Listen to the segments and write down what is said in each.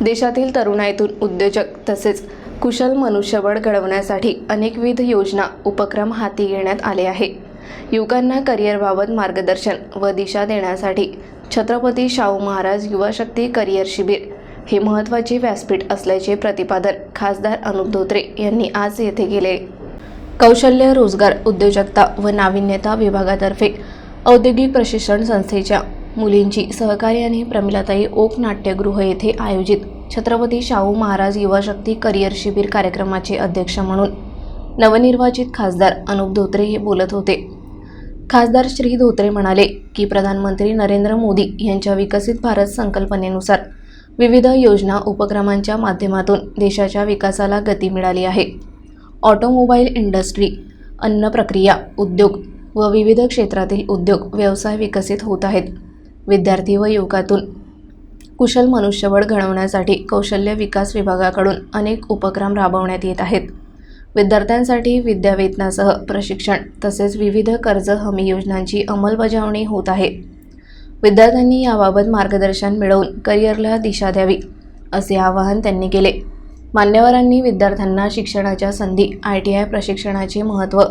देशातील तरुणाईतून उद्योजक तसेच कुशल मनुष्यबळ घडवण्यासाठी अनेकविध योजना उपक्रम हाती घेण्यात आले आहे. युवकांना करिअरबाबत मार्गदर्शन व दिशा देण्यासाठी छत्रपती शाहू महाराज युवा शक्ती करिअर शिबिर हे महत्त्वाचे व्यासपीठ असल्याचे प्रतिपादन खासदार अनुप धोत्रे यांनी आज येथे केले. कौशल्य रोजगार उद्योजकता व नाविन्यता विभागातर्फे औद्योगिक प्रशिक्षण संस्थेच्या मुलींची सहकार्याने प्रमिलाताई ओक नाट्यगृह येथे आयोजित छत्रपती शाहू महाराज युवा शक्ती करिअर शिबिर कार्यक्रमाचे अध्यक्ष म्हणून नवनिर्वाचित खासदार अनुप धोत्रे हे बोलत होते. खासदार श्री धोत्रे म्हणाले की प्रधानमंत्री नरेंद्र मोदी यांच्या विकसित भारत संकल्पनेनुसार विविध योजना उपक्रमांच्या माध्यमातून देशाच्या विकासाला गती मिळाली आहे. ऑटोमोबाईल इंडस्ट्री अन्न प्रक्रिया उद्योग व विविध क्षेत्रातील उद्योग व्यवसाय विकसित होत आहेत. विद्यार्थी व युवकातून. कुशल मनुष्यबळ घडवण्यासाठी कौशल्य विकास विभागाकडून अनेक उपक्रम राबवण्यात येत आहेत. विद्यार्थ्यांसाठी विद्यावेतनासह प्रशिक्षण तसेच विविध कर्ज हमी योजनांची अंमलबजावणी होत आहे. विद्यार्थ्यांनी याबाबत मार्गदर्शन मिळवून करिअरला दिशा द्यावी असे आवाहन त्यांनी केले. मान्यवरांनी विद्यार्थ्यांना शिक्षणाच्या संधी आय टी आय प्रशिक्षणाचे महत्त्व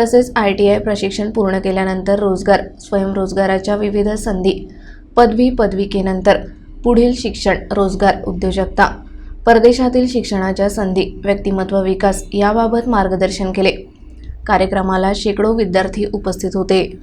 तसेच आय टी आय प्रशिक्षण पूर्ण केल्यानंतर रोजगार स्वयंरोजगाराच्या विविध संधी पदवी पदविकेनंतर पुढील शिक्षण रोजगार उद्योजकता परदेशातील शिक्षणाच्या संधी व्यक्तिमत्व विकास याबाबत मार्गदर्शन केले. कार्यक्रमाला शेकडो विद्यार्थी उपस्थित होते.